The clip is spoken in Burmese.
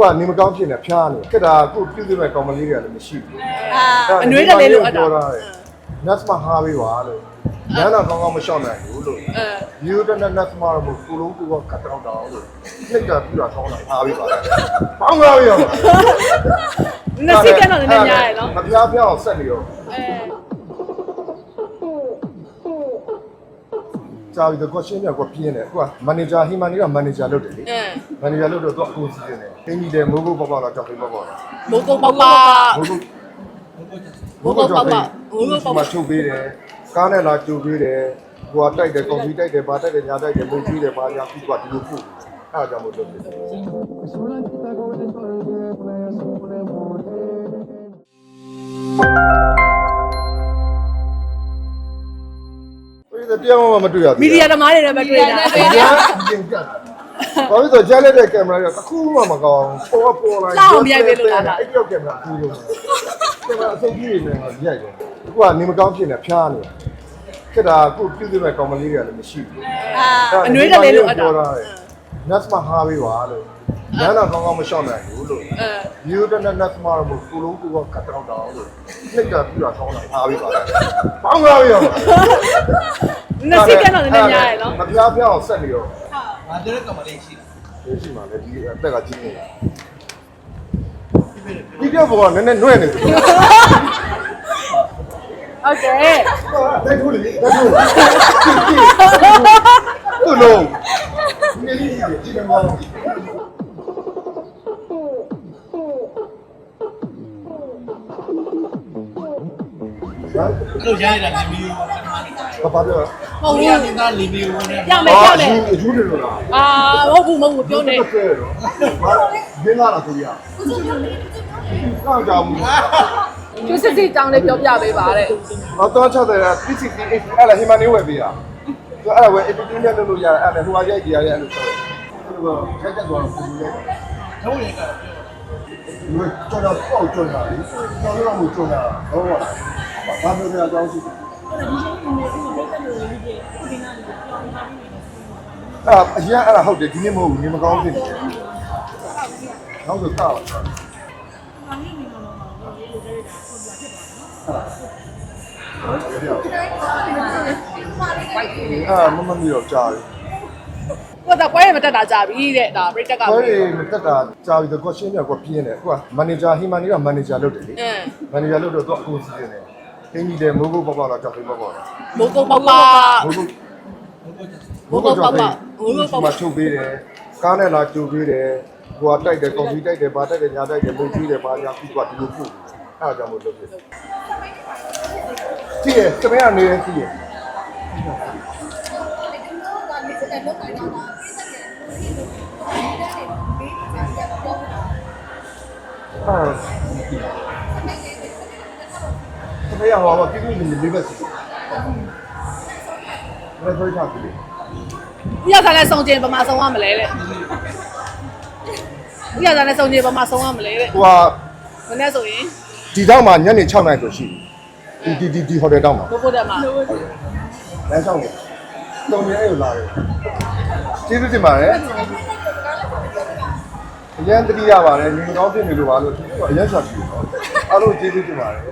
ကနေမကောင်းဖြစ်နေဖျားနေခက်တာကိုပြုစုမဲ့ကောင်မလေးတွေကလည်းမရှိဘူးအာအနှွေးတလေးလို့အပ်တာပြောတာနတ်မဟာပေးပါလို့ညနာကောင်းကောင်းမရှောက်နိုင်ဘူးလို့အဲယူတနနတ်မရမို့ကိုလုံးကိုကကတ်တောင်းတောင်းလို့နှစ်ကပြတာကောင်းတာဟာပေးပါလားပေါင်းကားပေးရပါနစီကန်တော့လည်းများရယ်နော်မဖျားဖျားအောင်ဆက်နေရောအဲ ကြာပြီတော့ရှင်းပြကွာပြင်းတယ်အခုကမန်နေဂျာဟီမန်နီကမန်နေဂျာလုပ်တယ်လေအဲမန်နေဂျာလုပ်တော့သူအကူစီစဉ်တယ်အင်းကြီးတယ်မိုးကုတ်ပေါက်ပေါက်တော့ကြောက်ဖိပေါက်ပေါက်တော့မိုးကုတ်ပေါက်ပါမိုးကုတ်မိုးကုတ်ပေါက်ပေါက်မိုးကုတ်ပေါက်ပေါက်မချုပ်ပေးတယ်ကားနဲ့လာကြိုပေးတယ်ဟိုကတိုက်တယ်ကွန်ပျူတာတိုက်တယ်ဘာတိုက်တယ်ညာတိုက်တယ်လုပ်ပြီးတယ်ဘာညာပြီးတော့ဒီလိုပို့အဲ့ဒါကြောင့်မို့လုပ်တ တရားမှမတွေ့ရဘူးမီဒီယာသမားတွေလည်းမတွေ့တာအရင်ပြင်ပြတာဘာလို့ဆိုကြားလက်တဲ့ကင်မရာကတစ်ခုမှမကောင်းပေါ်ပေါ်လာအဲ့ရောက်ကင်မရာကူလို့ကင်မရာအစိတ်ကြီးတွေနဲ့ရိုက်တယ်အခုကနေမကောင်းဖြစ်နေဖျားနေခက်တာကိုပြုစုမဲ့ကောင်မလေးတွေကလည်းမရှိဘူးအာအနှွေးတလေးလို့အပ်တာ နတ်မဟာပေးပါလို့ ညနာကောင်းကောင်းမရှောက်နိုင်ဘူးလို့အဲယူတနနတ်မရမို့ကိုလုံးကိုကကတ်တောင်းတောင်းလို့နှစ်ကပြတာကောင်းတာဟာပေးပါလားပေါင်းကားပေးရပါနစီကန်တော့လည်းများရယ်နော်မဖျားဖျားအောင်ဆက်နေရောငါတို့ကမလေးရှိတာဒီရှိမှလည်းဒီအသက်ကကြီးနေတာဒီကဘောကနည်းနည်းနှွဲ့နေတယ်ဟုတ်တယ်တိုက်ထိုးလေတိုက်ထိုးသူ့လုံးနေလေးကြီးဒီကောင်ဘာ တို့ရိုက်တာလီမီယိုဘာပြောဟုတ်ဘုဘူးရားတင်သားလီမီယိုနဲ့ရမယ်ရမယ်အကျူးတယ်လို့လားအာမဟုတ်ဘူးမဟုတ်ဘူးပြောနေဘာဒင်းလာတာဆိုရကောင်းကြောင်ကျစစ်စစ်တောင်းလေးပြောပြပေးပါတဲ့တော့တော့ချက်တယ် PCP အဲ့လာဟီမနီဝယ်ပေးရသူအဲ့ဒါဝယ် APP နဲ့လုပ်လို့ရတယ်အဲ့ဒါဟိုဟာရိုက်ကြရတယ်အဲ့လိုဆိုတော့ချက်ချက်သွားပုံလေးတို့ရိုက်တာဒီကျွန်တော်ပေါ့ကျွန်တော်လေကျွန်တော်တို့ကကျွန်တော်ဟုတ်ပါလား ဘာလို့လဲအကြောင်းရှိတယ်အာအရင်အဲ့ဒါဟုတ်တယ်ဒီနေ့မဟုတ်ဘူးနေမကောင်းဖြစ်နေတယ်နောက်ဆိုတော့အာမမမီတော့ကြားတယ်ကိုကပွဲရမတက်တာကြပြီတဲ့ဒါပြိတက်က။ခွဲရမတက်တာကြားပြီးတော့ကိုရှင်းပြကိုပြင်းတယ်။အခုကမန်နေဂျာဟီမန်နီကမန်နေဂျာလုပ်တယ်လေအဲ။မန်နေဂျာလုပ်တော့သူအကူစီစဉ်တယ်။ အင်းကြီးတယ်မိုးကုတ်ပေါက်ပေါက်တော့ကြောက်ဖိပေါက်ပေါက်တော့မိုးကုတ်ပေါက်ပါမိုးကုတ်မိုးကုတ်ပေါက်ပါမိုးကုတ်ပေါက်ပါမချုပ်ပေးတယ်။ကားနဲ့လာကြိုပေးတယ်။ဟိုကတိုက်တယ်ကွန်ပျူတာတိုက်တယ်ဘာတိုက်တယ်ညာတိုက်တယ်လုပ်ပြီးတယ်ဘာညာပြီးတော့ဒီလိုပို့။အဲ့ဒါကြောင့်မို့လုပ်တယ်။ကြည့်ရတမန်ကနေကြည့်ရအာ တမန်ဟောပါကိကိလေးပဲစီ။ဘယ်လိုထားကြည့်ဥရစာနဲ့စုံကျင်ပမာဆုံးရမလဲတဲ့ဥရစာနဲ့စုံကျင်ပမာဆုံးရမလဲတဲ့ဟိုကမနေ့ဆိုရင်ဒီတော့မှညနေ6နာရီဆိုရှိပြီဒီဒီဒီဟိုတယ်တောင်းမှာဘိုးဘိုးတက်မှာလမ်းဆောင်နေတုံရဲရလာတယ်ကျေးဇူးတင်ပါတယ်အရန်တတိရပါတယ်ညီကောင်းဖြစ်နေလို့ပါလို့သူကအရန်ရှာကြည့်တော့အားလုံးကျေးဇူးတင်ပါတယ်